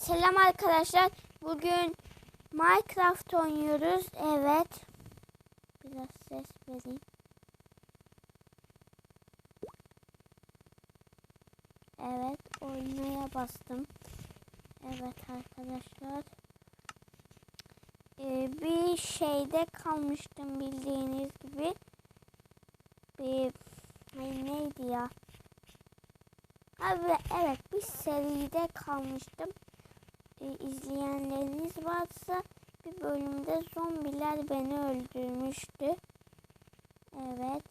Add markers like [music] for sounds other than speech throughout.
Selam arkadaşlar. Bugün Minecraft oynuyoruz. Evet. Biraz ses vereyim. Evet. Oynaya bastım. Evet arkadaşlar. Ee, bir şeyde kalmıştım bildiğiniz gibi. Bir ay neydi ya? Abi evet bir seride kalmıştım. Ee, izleyenleriniz varsa bir bölümde zombiler beni öldürmüştü. Evet.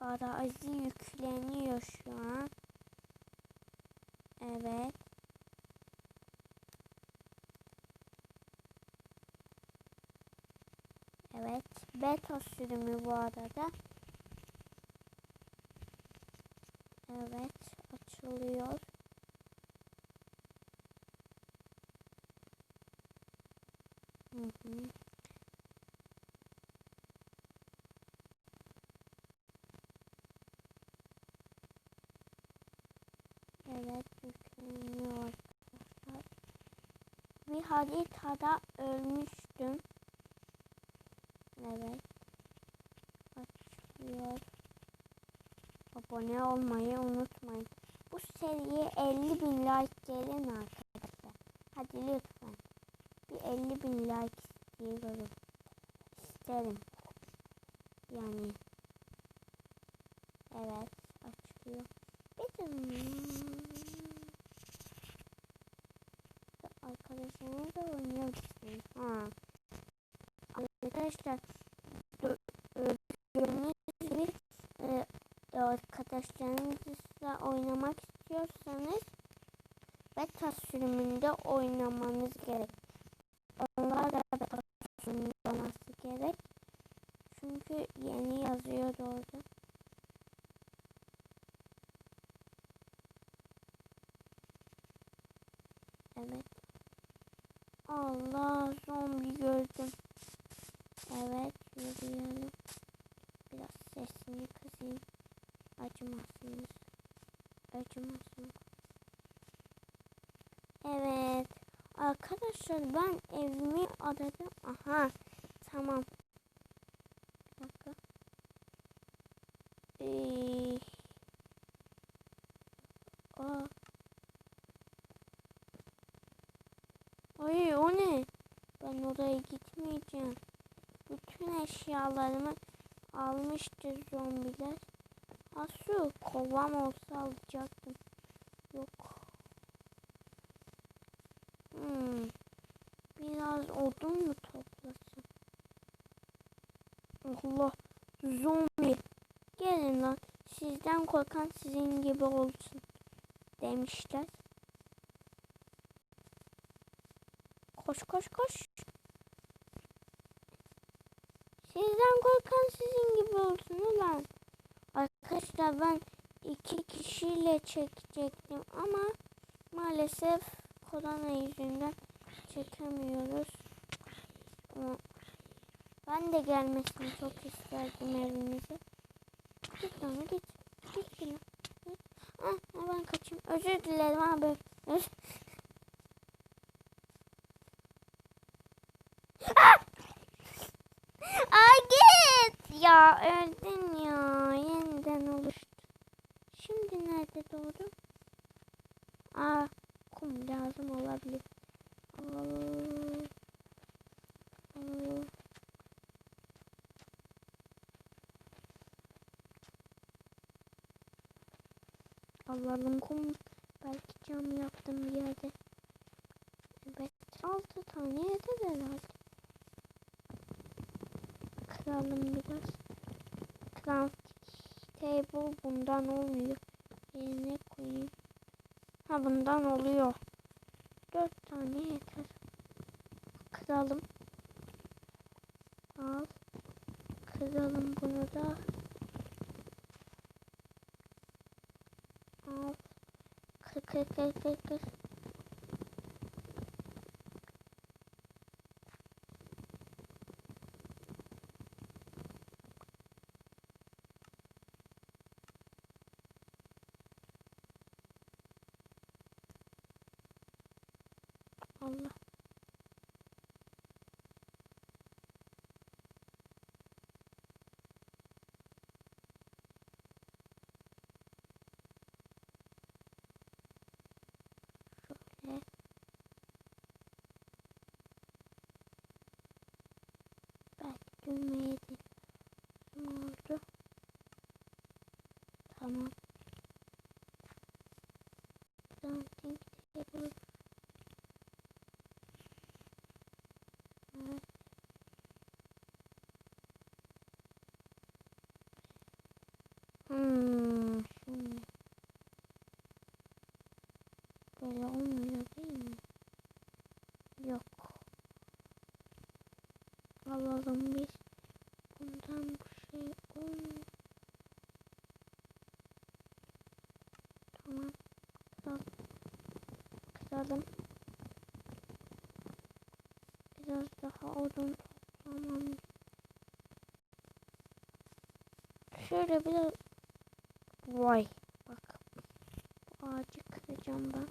Arazi yükleniyor şu an. Evet. Evet. Beta sürümü bu arada. Evet. Açılıyor. Hı hı. Evet. Yükleniyor arkadaşlar. Bir haritada ölmüştüm. Evet. Açılıyor. Abone olmayı unutmayın. Bu seriye 50 bin like gelin arkadaşlar. Hadi lütfen. Bir 50 bin like istiyorum. İsterim. Yani. Evet. Açılıyor. Bir Arkadaşlarınızla oynayabilirsiniz. Ha. Arkadaşlar gö- gördüğünüz gibi e, beta sürümünde oynamanız gerek. Onlar da beta sürümünde olması gerek. Çünkü yeni yazıyor orada. Evet. Allah zombi gördüm. Evet yürüyelim. Biraz sesini kısayım. Acımasınız. Acımasın. Evet. Arkadaşlar ben evimi aradım. Aha. Tamam. Bir dakika. Ee. Ay o ne? Ben oraya gitmeyeceğim. Bütün eşyalarımı almıştı zombiler. Ha su kovam olsa alacaktım. Yok. Hmm. Biraz odun mu toplasın? Allah. Zombi. Gelin lan. Sizden korkan sizin gibi olsun. Demişler. Koş koş koş. Sizden korkan sizin gibi olsun ulan. Arkadaşlar ben iki kişiyle çekecektim ama maalesef korona yüzünden çekemiyoruz. Ama ben de gelmesini çok isterdim evinize. Git lan git. Git yine. Git. Ah, ah, ben kaçayım. Özür dilerim abi. Öz- Ay git. Ya öldün ya. Yeniden oluştu. Şimdi nerede doğdum? Aa kum lazım olabilir. Aa, aa. Alalım kum. Belki cam yaptım bir yerde. Evet. Altı tane yeter herhalde. Kıralım biraz. Crafting table bundan olmuyor. Yerine koyayım. Ha bundan oluyor. Dört tane yeter. Kıralım. Al. Kıralım bunu da. Al. Kır kır kır kır kır. Allah. Şöyle. De ne oldu? Tamam. Something table. Hmm, şimdi. Böyle olmuyor? Yok. Alalım biz. Bundan bir şey olmuyor. Tamam. Kıralım. Kıralım. Biraz daha odun toplamam. Şöyle biraz Vay bak bu ağacı kıracağım ben.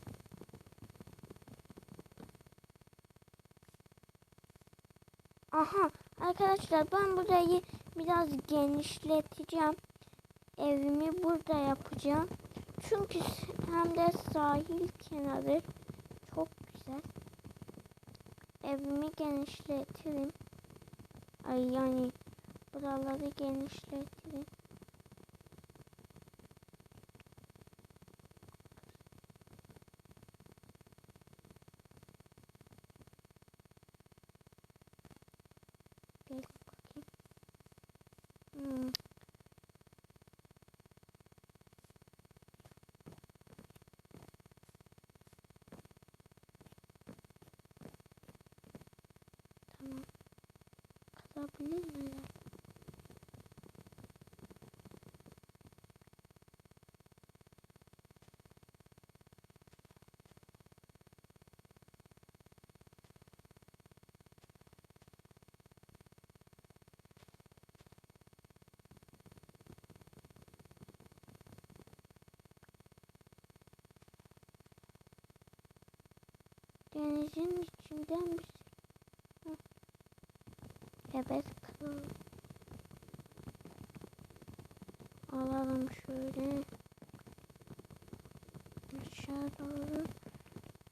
Aha arkadaşlar ben burayı biraz genişleteceğim. Evimi burada yapacağım. Çünkü hem de sahil kenarı çok güzel. Evimi genişletirim. Ay yani buraları genişletirim. Gel bakayım. Hmm. Tamam. Kazabilir miler? Denizin içinden bir. Evet. Alalım şöyle. Aşağı doğru.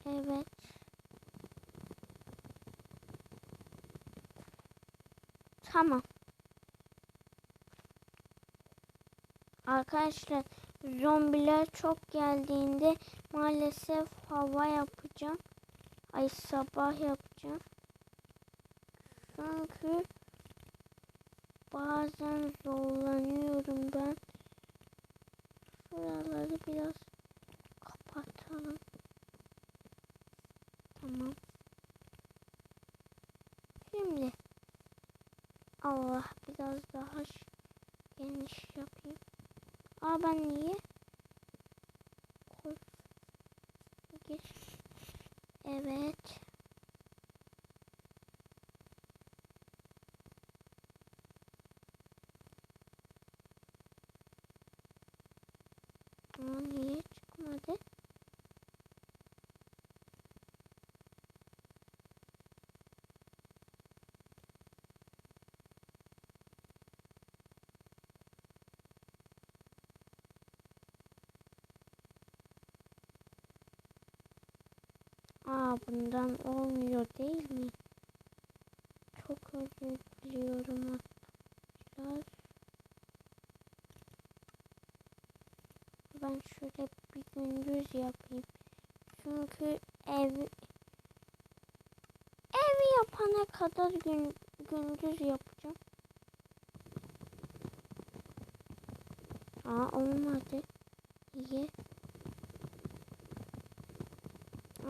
Evet. Tamam. Arkadaşlar zombiler çok geldiğinde maalesef hava yapacağım. Ay sabah yapacağım. Çünkü bazen zorlanıyorum ben. Şuraları biraz kapatalım. Tamam. Şimdi Allah biraz daha geniş yapayım. Aa ben niye? Koy. Gir. Evet. Aa, niye çıkmadı? Bundan olmuyor değil mi? Çok özür diliyorum arkadaşlar. Ben şöyle bir gündüz yapayım. Çünkü ev evi yapana kadar gün, gündüz yapacağım. Aa olmadı. İyi.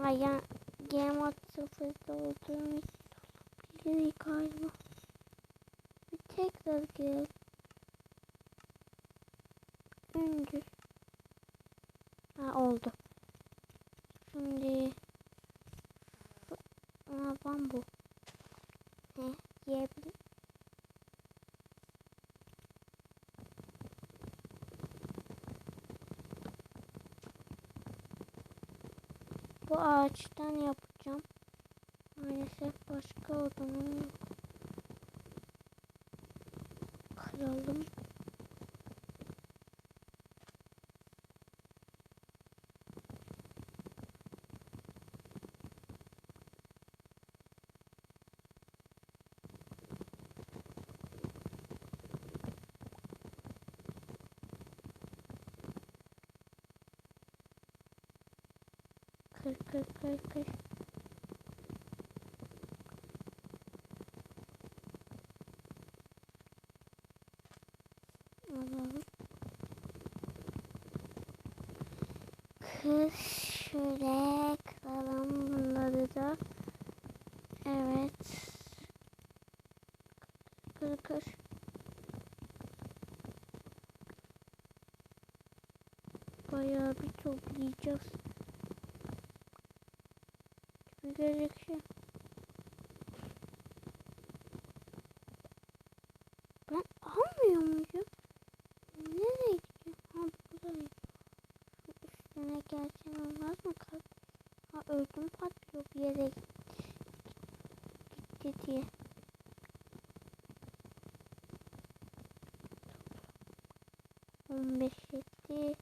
Ay ya Game Mode 0'da olduğum için olabilir galiba. Bir tekrar girelim. Gündüz. Ha oldu. Şimdi Aa bambu. He yiyebilir. Bu ağaçtan yapacağım. Yok. Kıralım. Kır kır kır kır. Alalım. Kır şöyle kıralım bunları da. Evet. Kır kır. Bayağı toplayacağız. Gibi gözüküyor. Ben almıyor muyum? Nereye gidiyor? Ha buradayım. Şu üstüne gelsem olmaz mı? Ha öldüm patlıyor bir yere gitti, gitti diye. On beş etti.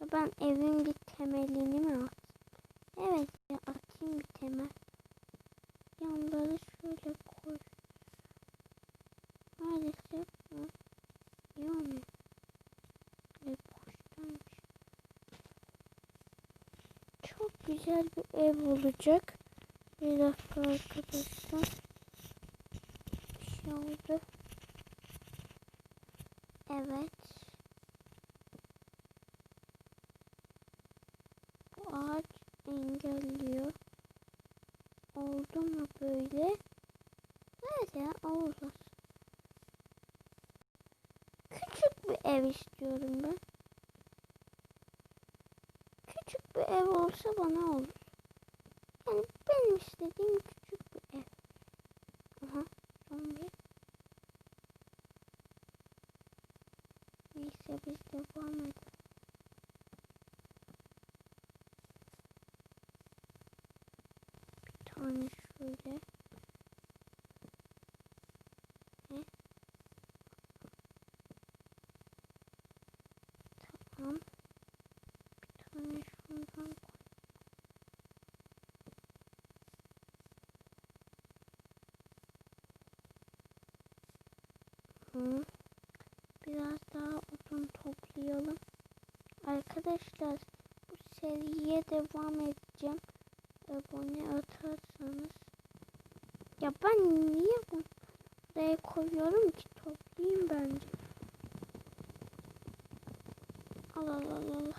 Ya Ben evin bir temelini mi attım? Evet ya atayım bir temel. Yanları şöyle koy. Maalesef bu olmuyor. Ev boştaymış. Çok güzel bir ev olacak. Bir dakika arkadaşlar. Bir şey oldu. Evet. Bu ağaç engelliyor. Oldu mu böyle? Evet ya olmaz. Küçük bir ev istiyorum ben. Küçük bir ev olsa bana olur. Yani benim istediğim küçük bir ev. Aha zombi. Neyse biz devam edelim. Bir tane şöyle. Ne? Tamam. Bir Hı. Biraz daha odun toplayalım. Arkadaşlar bu seriye devam edeceğim. Abone atarsanız. Ya ben niye bu buraya koyuyorum ki toplayayım bence. Al al al al. al.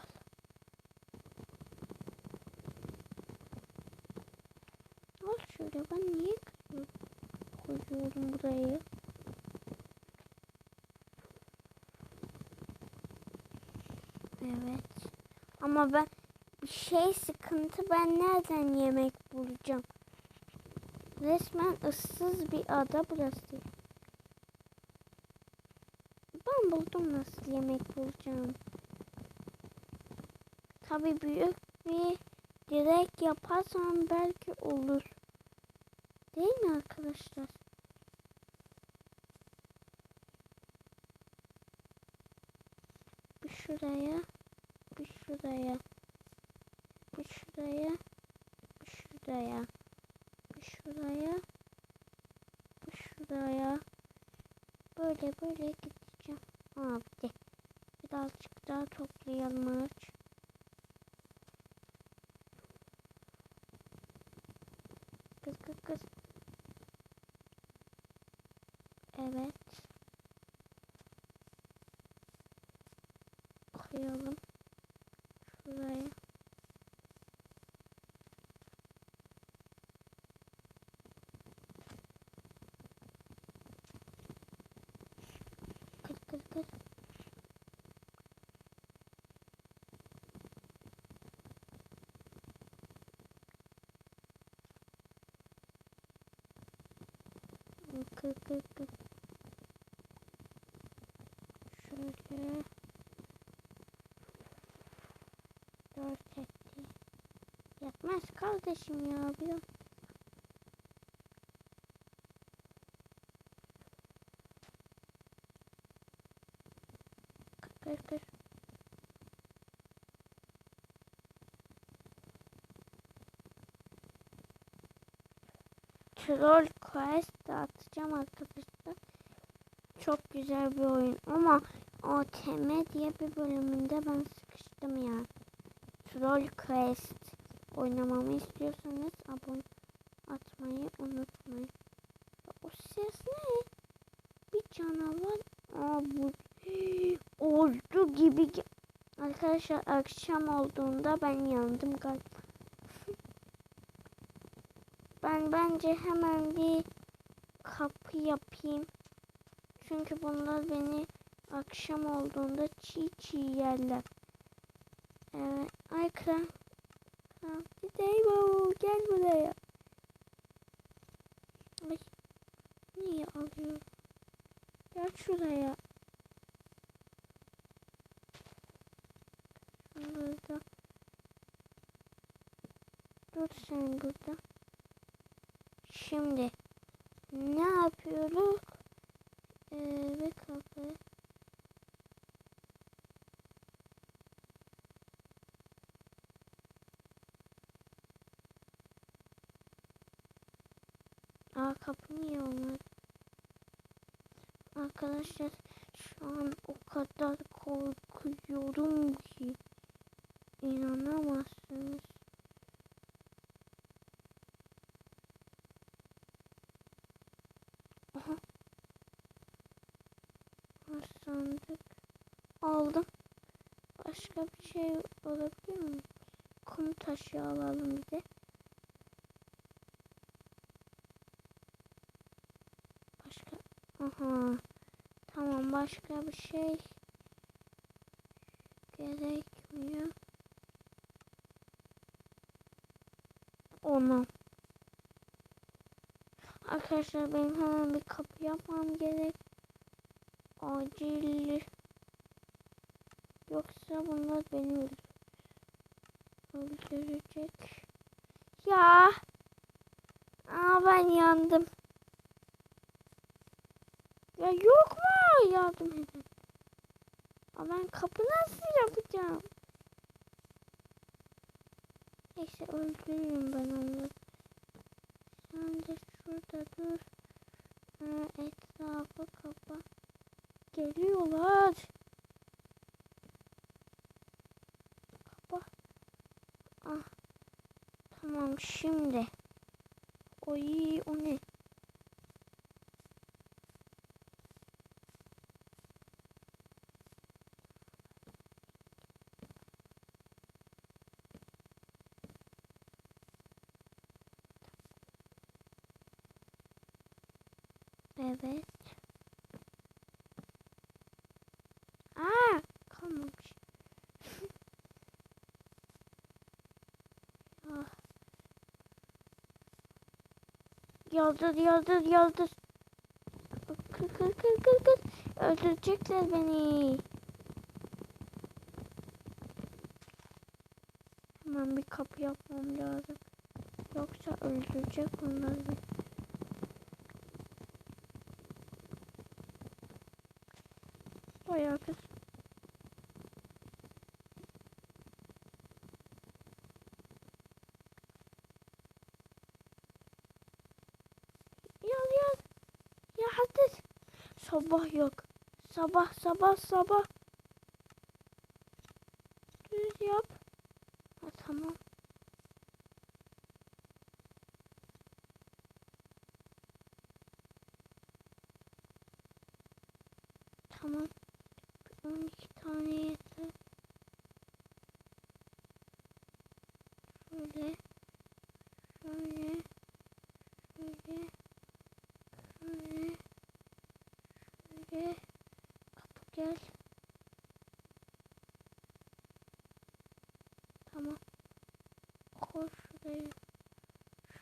Al şöyle ben niye kırıyorum? koyuyorum burayı? Evet. Ama ben şey sıkıntı ben nereden yemek bulacağım? Resmen ıssız bir ada burası. Ben buldum nasıl yemek bulacağım. Tabi büyük bir direk yaparsam belki olur. Değil mi arkadaşlar? Bir şuraya, şuraya, bir şuraya, bir şuraya, bir şuraya, bir şuraya. Böyle böyle gideceğim. Aa bitti. Birazcık daha toplayalım ağaç. Kız kız kız. Evet. Koyalım. Şuraya. Kız kız kız. Kır kır kır. Şöyle. Dört etti. Yetmez kardeşim ya biraz. Kır kır. Troll Quest de atacağım arkadaşlar. Çok güzel bir oyun ama ATM diye bir bölümünde ben sıkıştım ya. Troll Quest oynamamı istiyorsanız abone atmayı unutmayın. O ses ne? Bir canavar. Aa bu oldu gibi. Arkadaşlar akşam olduğunda ben yandım galiba. [laughs] Ben bence hemen bir kapı yapayım. Çünkü bunlar beni akşam olduğunda çiğ çiğ yerler. Evet. Ay kral. Kral. Gideyim gel buraya. Ay. Niye alıyor? Gel şuraya. Burada. Dur sen burada. Şimdi ne yapıyoruz? Ee, bir kapı. Aa kapı niye olmadı? Arkadaşlar şu an o kadar korkuyorum ki inanamazsınız. Aha. Ha, Sandık aldım. Başka bir şey olabilir mi? Kum taşı alalım bir de. Başka aha tamam başka bir şey gerekmiyor. Onu. Arkadaşlar benim hemen bir kapı yapmam gerek. Acil. Yoksa bunlar beni öldür öldürecek. Ya. Aa ben yandım. Ya yok mu yardım edin? Aa ben kapı nasıl yapacağım? Neyse öldürürüm ben onları. Sen de şurada dur. Ha, etrafı kapa. Geliyorlar. Kapa. Ah. Tamam şimdi. Oy o ne? Evet. Aa, kalmamış. ah. Yaldır, yaldır, yaldır. Kır, kır, kır, kır, kır. Öldürecekler beni. Hemen bir kapı yapmam lazım. Yoksa öldürecek onlar beni. Bayağı kız. Yaz yaz. Ya hadi. Sabah yok. Sabah sabah sabah. Düz yap. Ha, tamam. Tamam. 12 tane yeter. Şöyle. buradayım.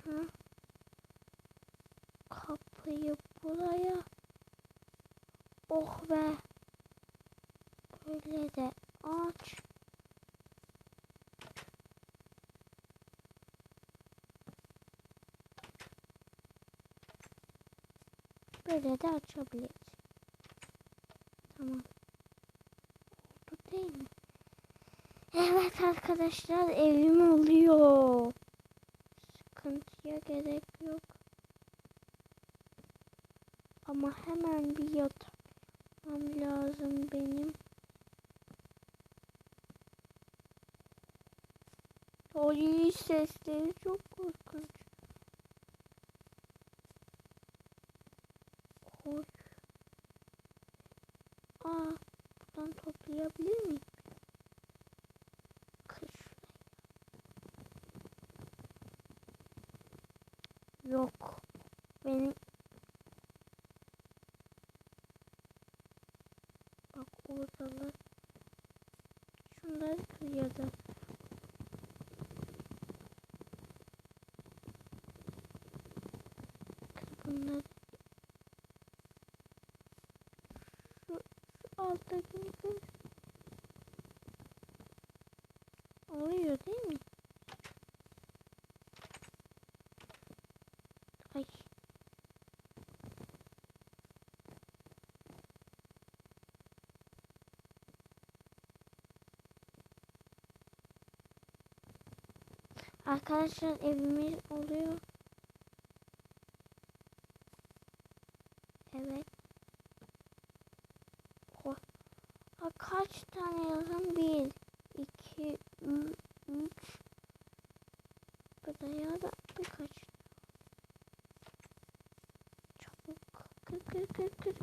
Şu kapıyı buraya. Oh be. Böyle de aç. Böyle de açabiliriz. Tamam. Oldu değil mi? Evet arkadaşlar evim oluyor. Sıkıntıya gerek yok. Ama hemen bir yatmam lazım benim. Ay sesleri çok korkunç. Koy. Aa, buradan toplayabilir miyim? Kır şuraya. Yok. Benim Bak oradalar. Şunları kır ya da. Kır bunları. Şu, şu alttakini kır. Oluyor değil mi? Ay. Arkadaşlar evimiz oluyor. Evet. Ko- Ha, kaç tane yazın? Bir, iki, üç. Buraya da birkaç. Çabuk. Kır kır kır kır.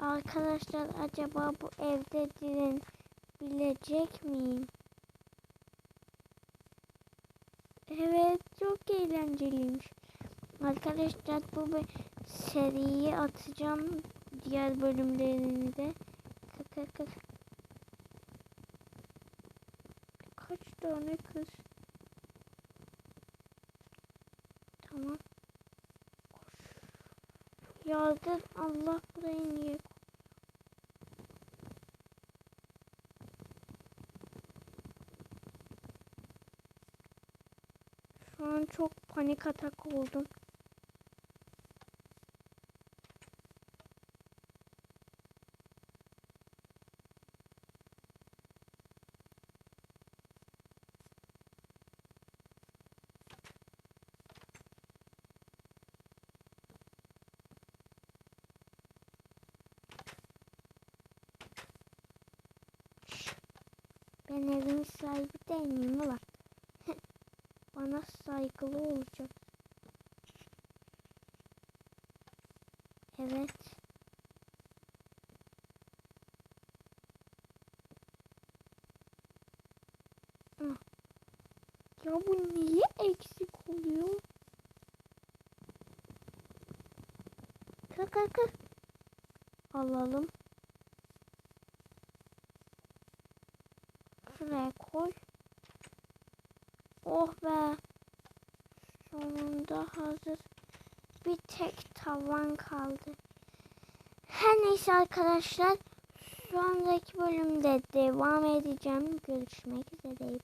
Arkadaşlar acaba bu evde diren bilecek miyim? Evet çok eğlenceliymiş. Arkadaşlar bu seriyi atacağım diğer bölümlerini de. Kaç tane kız? Tamam. Yardım Allah burayı niye Şu an çok panik atak oldum. Ben evin sahibi değil miyim ulan? Bana saygılı olacak. Evet. Ah. Ya bu niye eksik oluyor? Kır kır kır. Alalım. Şuraya koy. Oh be. Sonunda hazır. Bir tek tavan kaldı. Her neyse arkadaşlar. Sonraki bölümde devam edeceğim. Görüşmek üzere.